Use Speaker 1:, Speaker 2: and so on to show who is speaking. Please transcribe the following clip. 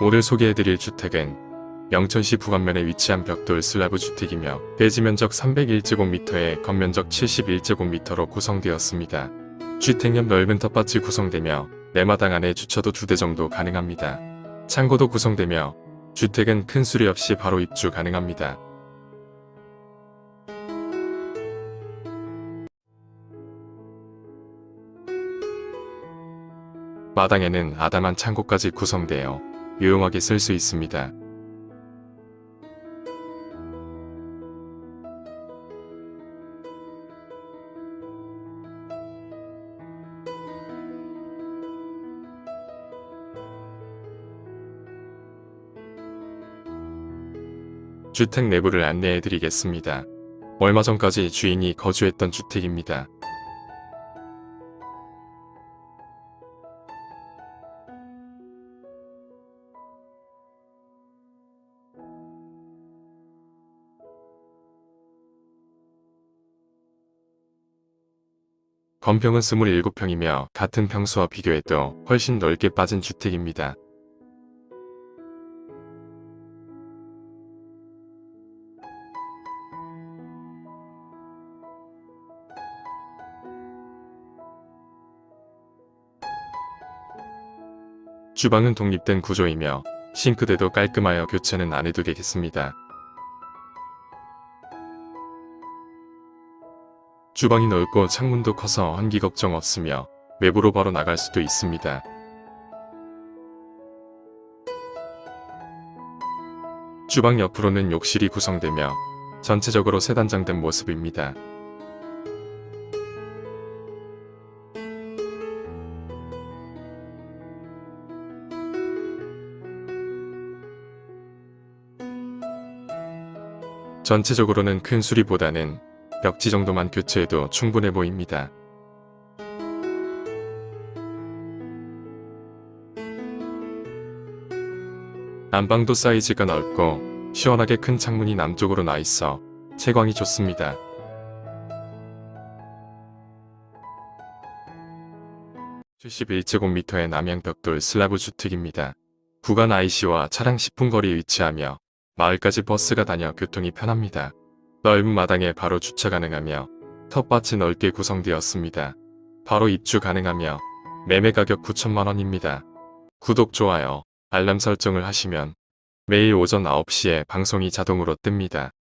Speaker 1: 오늘 소개해드릴 주택은 영천시 부관면에 위치한 벽돌 슬라브 주택이며 대지 면적 301제곱미터에 건면적 71제곱미터로 구성되었습니다. 주택 옆 넓은 텃밭이 구성되며 내마당 안에 주차도 두 대 정도 가능합니다. 창고도 구성되며 주택은 큰 수리 없이 바로 입주 가능합니다. 마당에는 아담한 창고까지 구성되어 유용하게 쓸 수 있습니다. 주택 내부를 안내해 드리겠습니다. 얼마 전까지 주인이 거주했던 주택입니다. 건평은 27평이며 같은 평수와 비교해도 훨씬 넓게 빠진 주택입니다. 주방은 독립된 구조이며 싱크대도 깔끔하여 교체는 안 해도 되겠습니다. 주방이 넓고 창문도 커서 환기 걱정 없으며 외부로 바로 나갈 수도 있습니다. 주방 옆으로는 욕실이 구성되며 전체적으로 세단장된 모습입니다. 전체적으로는 큰 수리보다는 벽지 정도만 교체해도 충분해 보입니다. 안방도 사이즈가 넓고 시원하게 큰 창문이 남쪽으로 나 있어 채광이 좋습니다. (71제곱미터의) 남양벽돌 슬라브 주택입니다. 구간 IC와 차량 10분 거리에 위치하며 마을까지 버스가 다녀 교통이 편합니다. 넓은 마당에 바로 주차 가능하며 텃밭이 넓게 구성되었습니다. 바로 입주 가능하며 매매 가격 9천만원입니다. 구독, 좋아요, 알람 설정을 하시면 매일 오전 9시에 방송이 자동으로 뜹니다.